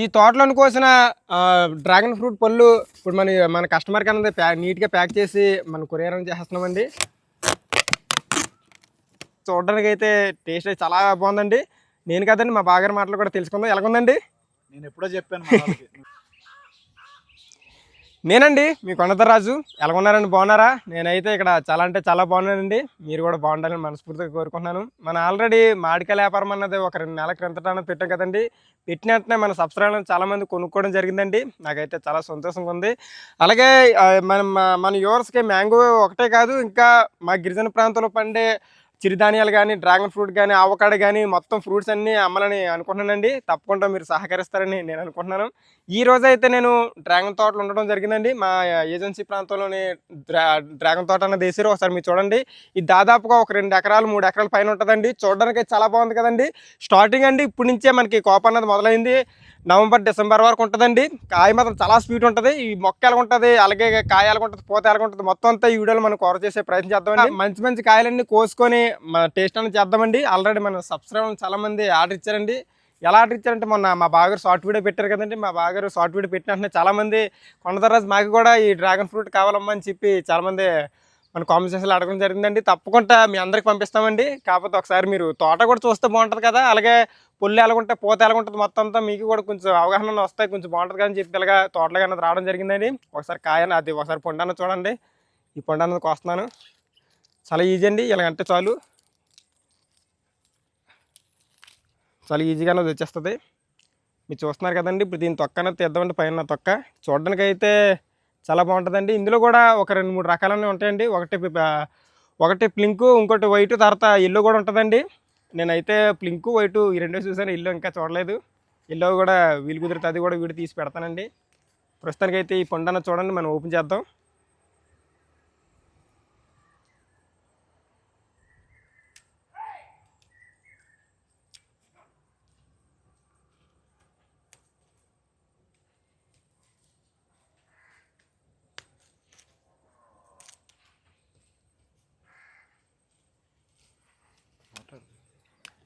ఈ తోటలోని కోసిన డ్రాగన్ ఫ్రూట్ పళ్ళు ఇప్పుడు మన మన కస్టమర్కి అన్నది ప్యా నీట్గా ప్యాక్ చేసి మన కొరియర్ అని చేస్తున్నామండి చూడడానికి అయితే టేస్ట్ అయితే చాలా బాగుందండి. నేను కదండి మా బాగారి మాటలు కూడా తెలుసుకుందాం. ఎలాగుందండి? నేను ఎప్పుడో చెప్పాను నేనండి మీ కొండతరాజు. ఎలా ఉన్నారండి? బాగున్నారా? నేనైతే ఇక్కడ చాలా అంటే చాలా బాగున్నానండి. మీరు కూడా బాగుండాలని మనస్ఫూర్తిగా కోరుకుంటున్నాను. మన ఆల్రెడీ మాడికాయ వ్యాపారం అన్నది ఒక రెండు నెలల క్రిందట పెట్టాం కదండి. పెట్టిన వెంటనే మన సబ్స్క్రైబర్లను చాలామంది కొనుక్కోవడం జరిగిందండి. నాకైతే చాలా సంతోషంగా ఉంది. అలాగే మన- మన యూవర్స్కి మ్యాంగో ఒకటే కాదు ఇంకా మా గిరిజన ప్రాంతంలో పండే చిరుధాన్యాలు కానీ డ్రాగన్ ఫ్రూట్ కానీ ఆవకాడ కానీ మొత్తం ఫ్రూట్స్ అన్నీ అమ్మాలని అనుకుంటున్నానండి. తప్పకుండా మీరు సహకరిస్తారని నేను అనుకుంటున్నాను. ఈ రోజు అయితే నేను డ్రాగన్ తోటలు ఉండడం జరిగిందండి. మా ఏజెన్సీ ప్రాంతంలోని డ్రా డ్రాగన్ తోట అన్నది వేసారు ఒకసారి మీరు చూడండి. ఇది దాదాపుగా ఒక రెండు ఎకరాలు మూడు ఎకరాల పైన ఉంటుందండి. చూడడానికి అయితే చాలా బాగుంది కదండి. స్టార్టింగ్ అండి ఇప్పటి నుంచే మనకి కోప అన్నది మొదలైంది. నవంబర్ డిసెంబర్ వరకు ఉంటుందండి. కాయ మాత్రం చాలా స్వీట్ ఉంటుంది. ఈ మొక్క ఎలా ఉంటుంది అలాగే కాయ ఎలా ఉంటుంది పూత ఎలా ఉంటుంది మొత్తం అంతా ఈ వీడియోలో మనం కవర్ చేసే ప్రయత్నం చేద్దామండి. మంచి మంచి కాయలన్నీ కోసుకొని మన టేస్ట్ అనేది చేద్దామండి. ఆల్రెడీ మన సబ్స్క్రైబర్లు చాలా మంది ఆర్డర్ ఇచ్చారండి. ఎలా ఆర్డర్ ఇచ్చారంటే మొన్న మా బాగారు షార్ట్ వీడియో పెట్టారు కదండి. మా బాగారు షార్ట్ వీడియో పెట్టిన చాలామంది కొండదరాజు మాకు కూడా ఈ డ్రాగన్ ఫ్రూట్ కావాలమ్మా అని చెప్పి చాలామంది మన కాంబినేషన్లో అడగడం జరిగిందండి. తప్పకుండా మీ అందరికి పంపిస్తామండి. కాకపోతే ఒకసారి మీరు తోట కూడా చూస్తే బాగుంటుంది కదా. అలాగే పుల్లు ఎలాగుంటే పూత ఎలాగుంటుంది మొత్తం అంతా మీకు కూడా కొంచెం అవగాహన వస్తాయి కొంచెం బాగుంటుంది కదా అని చెప్పి ఇలాగా తోటలో అన్నది రావడం జరిగిందండి. ఒకసారి కాయని అది ఒకసారి పొండాన చూడండి. ఈ పొండన్నది కోస్తున్నాను. చాలా ఈజీ అండి. ఇలాగంటే చాలు. చాలా ఈజీగా అది వచ్చేస్తుంది మీరు చూస్తున్నారు కదండి ఇప్పుడు దీని తొక్క అనేది తీద్దామండి పైన తొక్క. చూడడానికి అయితే చాలా బాగుంటుందండి. ఇందులో కూడా ఒక రెండు మూడు రకాలన్నీ ఉంటాయండి. ఒకటి ఒకటి ప్లింకు ఇంకోటి వైట్ తర్వాత ఎల్లో కూడా ఉంటుందండి. నేనైతే ప్లింకు వైట్ ఈ రెండో చూసాను ఎల్లో ఇంకా చూడలేదు. ఎల్లో కూడా వీలు కుదిరితే అది కూడా వీడు తీసి పెడతానండి. ప్రస్తుతానికైతే ఈ పొండన చూడండి మనం ఓపెన్ చేద్దాం.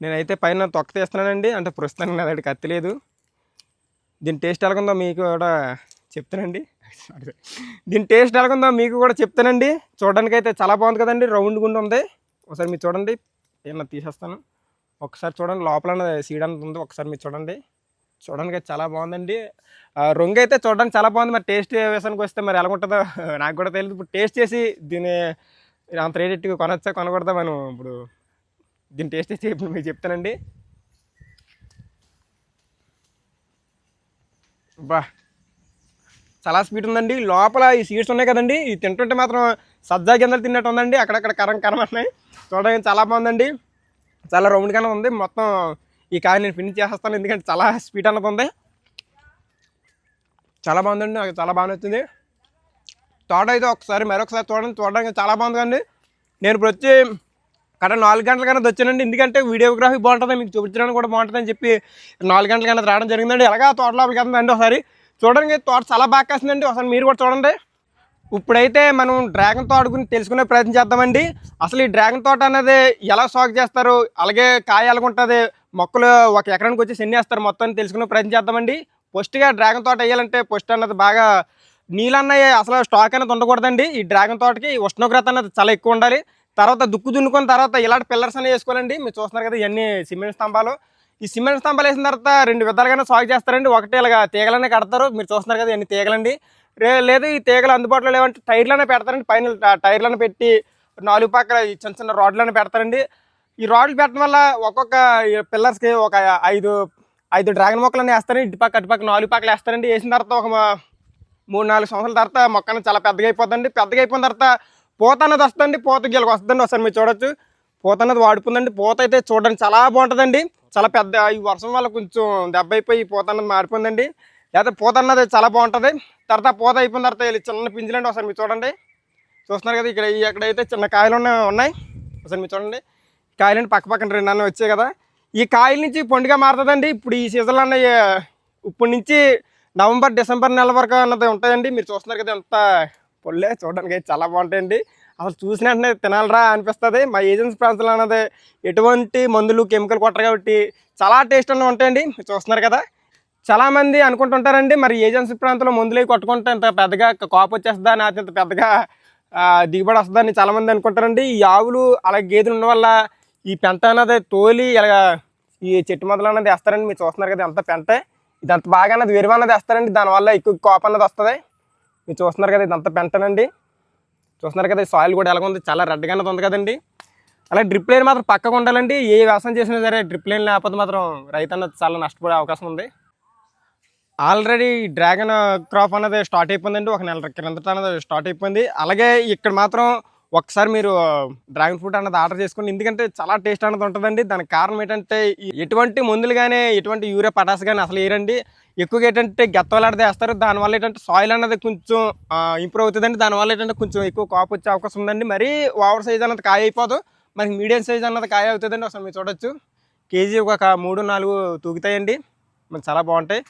నేనైతే పైన తొక్క తీస్తున్నానండి. అంటే ప్రస్తుతానికి నా దగ్గర కత్తి లేదు దీని టేస్ట్ ఎలాగుందో మీకు కూడా చెప్తానండి. దీని టేస్ట్ ఎలాగుందో మీకు కూడా చెప్తానండి. చూడడానికి అయితే చాలా బాగుంది కదండి. రౌండ్ గుండు ఉంది. ఒకసారి మీరు చూడండి. ఏమన్నా తీసేస్తాను. ఒకసారి చూడండి. లోపల సీడ్ అనేది ఉంది. ఒకసారి మీరు చూడండి. చూడడానికి అయితే చాలా బాగుందండి. రంగు అయితే చూడడానికి చాలా బాగుంది. మరి టేస్ట్ విషయానికి వస్తే మరి ఎలా ఉంటుందో నాకు కూడా తెలియదు ఇప్పుడు టేస్ట్ చేసి దీన్ని అంత రేట్ కొనొచ్చా కొనకూడదా మనం ఇప్పుడు? దీని టేస్ట్ అయితే ఇప్పుడు మీకు చెప్తానండి. బా. చాలా స్వీట్ ఉందండి. లోపల ఈ సీడ్స్ ఉన్నాయి కదండి. ఇది తింటుంటే మాత్రం సజ్జా గింజలు తిన్నట్టు ఉందండి. అక్కడక్కడ కరం కరం అంటున్నాయి చూడడానికి చాలా బాగుందండి. చాలా రౌండ్గానే ఉంది. మొత్తం ఈ కాయ నేను ఫినిష్ చేసేస్తాను. ఎందుకంటే చాలా స్వీట్ అన్నది ఉంది. చాలా బాగుందండి. నాకు చాలా బాగా నచ్చింది. తోట అయితే ఒకసారి మరొకసారి చూడండి చూడడానికి చాలా బాగుంది నేను ఇప్పుడు వచ్చి కరెక్ట్ నాలుగు గంటల కన్నా వచ్చానండి. ఎందుకంటే వీడియోగ్రఫీ బాగుంటుంది మీకు చూపించడానికి కూడా బాగుంటుంది అని చెప్పి నాలుగు గంటల కన్నా రావడం జరిగిందండి. ఎలాగా తోట లోపలికి వెళ్తుందండి ఒకసారి. చూడడానికి తోట చాలా బాగా కాసిందండి ఒకసారి మీరు కూడా చూడండి. ఇప్పుడైతే మనం డ్రాగన్ తోట గురించి తెలుసుకునే ప్రయత్నం చేద్దామండి. అసలు ఈ డ్రాగన్ తోట అనేది ఎలా సాగు చేస్తారు? అలాగే కాయ ఎలాగుంటుంది? మొక్కలు ఒక ఎకరానికి వచ్చి ఎన్ని వేస్తారు మొత్తం తెలుసుకునే ప్రయత్నం చేద్దామండి. ఫస్ట్గా డ్రాగన్ తోట వేయాలంటే ఫస్ట్ అన్నది బాగా నీళ్ళు అన్నవి అసలు స్టాక్ అనేది ఉండకూడదండి. ఈ డ్రాగన్ తోటకి ఉష్ణోగ్రత అనేది చాలా ఎక్కువ ఉండాలి. తర్వాత దుక్కు దున్నుకున్న తర్వాత ఇలాంటి పిల్లర్స్ అనేవి వేసుకోవాలండి. మీరు చూస్తున్నారు కదా ఇవన్నీ సిమెంట్ స్తంభాలు. ఈ సిమెంట్ స్తంభాలు వేసిన తర్వాత రెండు విధాలుగానే సాగు చేస్తారండి. ఒకటి ఇలాగా తీగలనే కడతారు. మీరు చూస్తున్నారు కదా ఇవన్నీ తీగలండి. రే లేదు ఈ తీగలు అందుబాటులో లేవంటే టైర్లనే పెడతారండి. పైన టైర్లను పెట్టి నాలుగు పక్కల ఈ చిన్న చిన్న రాడ్లను పెడతారండి. ఈ రాడ్లు పెట్టడం వల్ల ఒక్కొక్క పిల్లర్స్కి ఒక ఐదు ఐదు డ్రాగన్ మొక్కలన్నీ వేస్తారండి. ఇటు పక్క అటు పక్క నాలుగు పక్కలు వేస్తారండి. వేసిన తర్వాత ఒక మూడు నాలుగు సంవత్సరాల తర్వాత మొక్క అనేది చాలా పెద్దగా అయిపోతుందండి పెద్దగా అయిపోయిన తర్వాత పూత అన్నది వస్తుందండి పూత గీలకు వస్తుందండి. ఒకసారి మీరు చూడొచ్చు. పూత అన్నది వాడుకుందండి. పూత అయితే చూడడానికి చాలా బాగుంటుందండి. చాలా పెద్ద ఈ వర్షం వల్ల కొంచెం దెబ్బ అయిపోయి పూత అన్నది మారిపోయిందండి. లేకపోతే పూత అన్నది చాలా బాగుంటుంది. తర్వాత పూత అయిపోయిన తర్వాత వీళ్ళు చిన్న పింజలండి. ఒకసారి మీరు చూడండి. చూస్తున్నారు కదా ఇక్కడ ఈ ఎక్కడైతే చిన్న కాయలు ఉన్నాయి ఉన్నాయి. ఒకసారి మీరు చూడండి. కాయలండి పక్క పక్కన రెండు అన్నీ వచ్చాయి కదా. ఈ కాయల నుంచి పండుగ మారుతుందండి. ఇప్పుడు ఈ సీజన్లో అన్నవి ఇప్పటి నుంచి నవంబర్ డిసెంబర్ నెల వరకు అన్నది ఉంటుందండి. మీరు చూస్తున్నారు కదా ఎంత పొల్లే చూడడానికి చాలా బాగుంటాయండి. అసలు చూసిన వెంటనే తినాలరా అనిపిస్తుంది. మా ఏజెన్సీ ప్రాంతంలో అన్నది ఎటువంటి మందులు కెమికల్ కొట్టరు కాబట్టి చాలా టేస్ట్ అన్న ఉంటాయండి. మీరు చూస్తున్నారు కదా. చాలామంది అనుకుంటుంటారండి మరి ఏజెన్సీ ప్రాంతంలో మందులు అవి కొట్టుకుంటే ఇంత పెద్దగా కాపు వచ్చేస్తుందా లేకపోతే ఇంత పెద్దగా దిగుబడి వస్తుందని చాలామంది అనుకుంటారండి. ఈ ఆవులు అలాగే గేదెలు ఉండడం వల్ల ఈ పెంట అన్నది తోలి ఇలా ఈ చెట్టు మొదలు అన్నది వేస్తారండి. మీరు చూస్తున్నారు కదా ఎంత పెంటే. ఇదంత బాగా అన్నది విరువ అన్నది వేస్తారండి. దానివల్ల ఎక్కువ కాపు అన్నది వస్తుంది. మీరు చూస్తున్నారు కదా ఇదంతా పెంటనండి. చూస్తున్నారు కదా సాయిల్ కూడా ఎలా ఉంది? చాలా రెడ్గానే ఉంది కదండి. అలాగే డ్రిప్ లైన్ మాత్రం పక్కకు ఉండాలండి. ఏ వ్యవసాయం చేసినా సరే డ్రిప్ లైన్ లేకపోతే మాత్రం రైతు అన్నది చాలా నష్టపోయే అవకాశం ఉంది. ఆల్రెడీ డ్రాగన్ క్రాప్ అనేది స్టార్ట్ అయిపోయిందండి. ఒక నెల క్రిందట అనేది స్టార్ట్ అయిపోయింది. అలాగే ఇక్కడ మాత్రం ఒకసారి మీరు డ్రాగన్ ఫ్రూట్ అన్నది ఆర్డర్ చేసుకోండి ఎందుకంటే చాలా టేస్ట్ అన్నది ఉంటుందండి. దానికి కారణం ఏంటంటే ఎటువంటి మందులు కానీ ఎటువంటి యూరియా పటాస్ కానీ అసలు వేయరండి. ఎక్కువగా ఏంటంటే గెత్తలాడితే వేస్తారు. దానివల్ల ఏంటంటే సాయిల్ అన్నది కొంచెం ఇంప్రూవ్ అవుతుందండి. దానివల్ల ఏంటంటే కొంచెం ఎక్కువ కాపు వచ్చే అవకాశం ఉందండి. మరీ ఓవర్ సైజ్ అన్నది కాయ అయిపోదు. మనకి మీడియం సైజ్ అన్నది కాయ అవుతుందండి. ఒకసారి మీరు చూడొచ్చు. కేజీ ఒక మూడు నాలుగు తూగుతాయండి. మరి చాలా బాగుంటాయి.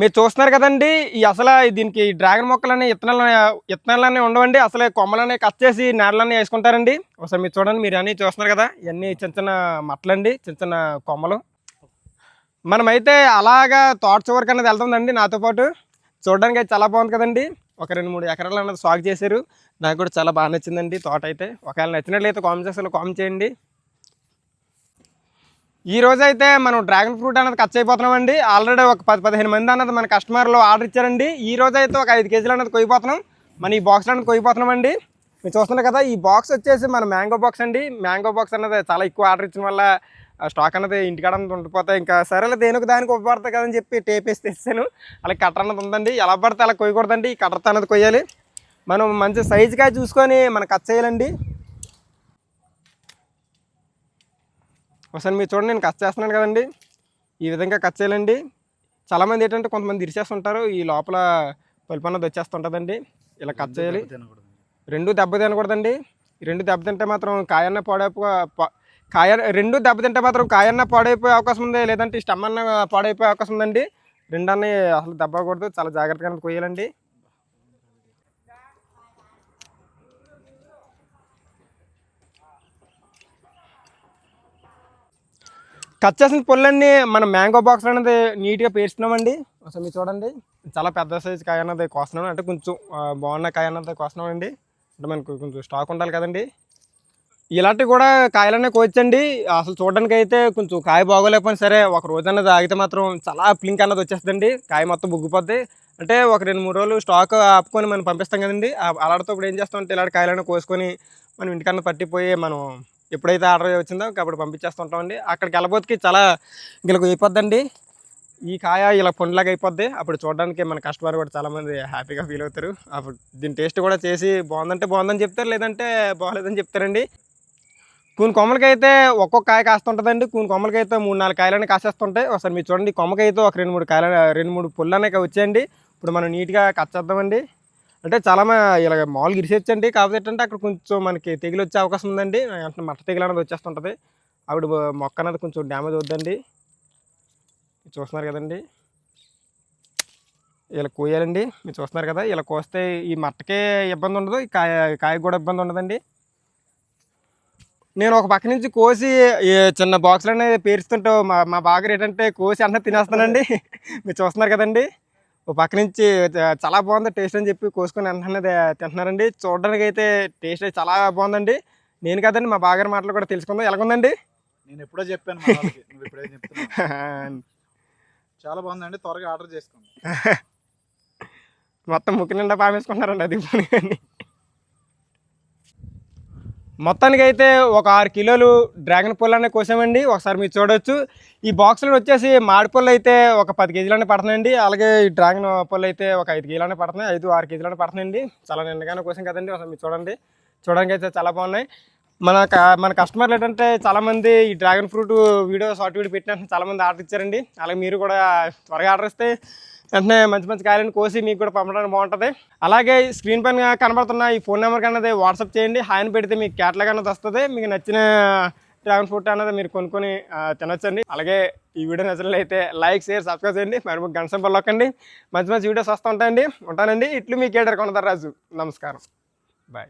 మీరు చూస్తున్నారు కదండి ఈ అసలు దీనికి డ్రాగన్ మొక్కలని ఇత్తనాలు ఇత్తనాలన్నీ ఉండవండి. అసలే కొమ్మలని కట్ చేసి నేలన్నీ వేసుకుంటారండి. ఒకసారి మీరు చూడండి మీరు అన్నీ చూస్తున్నారు కదా ఇవన్నీ చిన్న చిన్న మట్టలండి చిన్న చిన్న కొమ్మలు. మనమైతే అలాగా తోట చివరికి అనేది వెళ్తుందండి నాతో పాటు. చూడడానికి అయితే చాలా బాగుంది కదండి. ఒక రెండు మూడు ఎకరాలు అన్నది సాగు చేశారు. నాకు కూడా చాలా బాగా నచ్చిందండి తోట అయితే. ఒకవేళ నచ్చినట్లయితే కామెంట్ సెక్షన్లో కామెంట్ చేయండి. ఈ రోజు అయితే మనం డ్రాగన్ ఫ్రూట్ అనేది కట్ అయిపోతున్నామండి ఆల్రెడీ ఒక పది పదిహేను మంది అన్నది మన కస్టమర్లు ఆర్డర్ ఇచ్చారండి. ఈ రోజు అయితే ఒక ఐదు కేజీలు అనేది కొయ్యిపోతున్నాం మన ఈ బాక్స్లో అనేది కొయ్యిపోతున్నాం అండి మీరు చూస్తున్నారు కదా ఈ బాక్స్ వచ్చేసి మన మ్యాంగో బాక్స్ అండి. మ్యాంగో బాక్స్ అనేది చాలా ఎక్కువ ఆర్డర్ ఇచ్చిన వల్ల స్టాక్ అనేది ఇంటికాడ ఉండిపోతాయి ఇంకా సరేలే దేనికి దానికి ఉపయోగపడతాయి కదని చెప్పి టేప్ వేసి తెచ్చాను. అలాగే కట్టర్ అన్నది ఉందండి. ఎలా పడితే అలా కొయ్యకూడదండి. ఈ కట్టర్తో అనేది కొయ్యాలి. మనం మంచి సైజుగా చూసుకొని మనం కట్ చేయాలండి. ఒకసారి మీరు చూడండి నేను కట్ చేస్తున్నాను కదండి. ఈ విధంగా కట్ చేయాలండి. చాలామంది ఏంటంటే కొంతమంది ఇరిచేస్తుంటారు ఈ లోపల పలుపు అన్నది వచ్చేస్తుంటుందండి ఇలా కట్ చేయాలి. రెండు దెబ్బ తినకూడదండి. రెండు దెబ్బ తింటే మాత్రం కాయన్న పాడైపో కాయ రెండు దెబ్బ తింటే మాత్రం కాయన్న పాడైపోయే అవకాశం ఉంది లేదంటే స్టమ్ అన్న పాడైపోయే అవకాశం ఉందండి. రెండు అన్నీ అసలు దెబ్బకూడదు చాలా జాగ్రత్తగా కొయ్యాలండి. కట్ చేసిన పుల్లన్నీ మన మ్యాంగో బాక్స్ అనేది నీట్గా పేర్చినామండి అసలు మీరు చూడండి. చాలా పెద్ద సైజు కాయ అన్నది కోస్తున్నాం. అంటే కొంచెం బాగున్న కాయ అన్నది కోస్తున్నామండి. అంటే మనకు కొంచెం స్టాక్ ఉండాలి కదండి. ఇలాంటివి కూడా కాయలనే కోచండి అసలు చూడడానికి అయితే కొంచెం కాయ బాగోలేకపోయినా సరే ఒక రోజు అన్నది ఆగితే మాత్రం చాలా ప్లింక్ అన్నది వచ్చేస్తుందండి. కాయ మొత్తం బుగ్గిపోద్ది. అంటే ఒక రెండు మూడు రోజులు స్టాక్ ఆపుకొని మనం పంపిస్తాం కదండి. అలాడితో ఇప్పుడు ఏం చేస్తాం అంటే ఇలాంటి కాయలను కోసుకొని మనం ఇంటికన్నా పట్టిపోయి మనం ఎప్పుడైతే ఆర్డర్ వచ్చిందో అప్పుడు పంపించేస్తుంటామండి. అక్కడికి వెళ్ళబోతుకి చాలా ఇలా అయిపోద్దండి. ఈ కాయ ఇలా పండులాగా అయిపోద్ది. అప్పుడు చూడడానికి మన కస్టమర్ కూడా చాలామంది హ్యాపీగా ఫీల్ అవుతారు. అప్పుడు దీని టేస్ట్ కూడా చేసి బాగుందంటే బాగుందని చెప్తారు లేదంటే బాగలేదని చెప్తారండి. కొన్ని కొమ్మలకైతే ఒక్కొక్క కాయ కాస్తుంటుందండి. కొన్ని కొమ్మలకైతే మూడు నాలుగు కాయలని కాసేస్తుంటాయి. ఒకసారి మీరు చూడండి కొమ్మకైతే ఒక రెండు మూడు కాయల రెండు మూడు పుల్లు వచ్చేయండి. ఇప్పుడు మనం నీట్గా కట్ చేద్దామండి. అంటే చాలా మా ఇలా మామూలుగా ఇరిసేచ్చండి కాకపోతే ఏంటంటే అక్కడ కొంచెం మనకి తెగులు వచ్చే అవకాశం ఉందండి. అంటే మట్ట తెగులు అనేది వచ్చేస్తుంటుంది. ఆవిడ మొక్క అనేది కొంచెం డ్యామేజ్ అవుద్దండి. చూస్తున్నారు కదండి. ఇలా కోయాలండి. మీరు చూస్తున్నారు కదా ఇలా కోస్తే ఈ మట్టకే ఇబ్బంది ఉండదు. ఈ కాయ కాయ కూడా ఇబ్బంది ఉండదండి. నేను ఒక పక్క నుంచి కోసి చిన్న బాక్స్లు అనేది పేరుస్తుంటే మా మా బాగా ఏంటంటే కోసి అన్న తినేస్తానండి మీరు చూస్తున్నారు కదండి. ఒక పక్క నుంచి చాలా బాగుంది టేస్ట్ అని చెప్పి కోసుకొని వెంటనే తింటున్నారండి. చూడడానికి అయితే టేస్ట్ అయితే చాలా బాగుందండి. నేను కదండి మా బాగారి మాటలు కూడా తెలుసుకుందాం. ఎలాగుందండి? నేను ఎప్పుడో చెప్పాను చాలా బాగుందండి త్వరగా ఆర్డర్ చేసుకోండి. మొత్తం ముక్కు నిండా పామేసుకుంటున్నారండి అది కానీ. మొత్తానికి అయితే ఒక ఆరు కిలోలు డ్రాగన్ పళ్ళు కోసామండి. ఒకసారి మీరు చూడొచ్చు. ఈ బాక్స్లో వచ్చేసి మాడి పళ్ళు అయితే ఒక పది కేజీలనే పడుతున్నాయండి అలాగే ఈ డ్రాగన్ పళ్ళు అయితే ఒక ఐదు కేజీలనే పడుతున్నాయి. ఐదు ఆరు కేజీలనే పడుతున్నాయండి చాలా నిండుగానే కోసం కదండి. ఒకసారి మీరు చూడండి. చూడడానికి అయితే చాలా బాగున్నాయి. మన మన కస్టమర్లు ఏంటంటే చాలామంది ఈ dragon fruit video short video పెట్టిన చాలామంది ఆర్డర్ ఇచ్చారండి. అలాగే మీరు కూడా త్వరగా ఆర్డర్ ఇస్తే వెంటనే మంచి మంచి కాయలను కోసి మీకు కూడా పంపడానికి బాగుంటుంది. అలాగే స్క్రీన్ పైన కనబడుతున్న ఈ ఫోన్ నెంబర్ అన్నది వాట్సాప్ చేయండి. హాయిని పెడితే మీకు క్యాట్లాగ్ అన్నది వస్తుంది. మీకు నచ్చిన డ్రాగన్ ఫ్రూట్ అన్నది మీరు కొనుక్కొని తినొచ్చండి. అలాగే ఈ వీడియో నచ్చినట్లయితే లైక్ షేర్ సబ్స్క్రైబ్ చేయండి. మరి గంట సింబల్ నొక్కండి మంచి మంచి వీడియోస్ వస్తూ ఉంటాయండి. ఉంటానండి. ఇట్లు మీ కేటర్ కొనదర్ రాజు. నమస్కారం.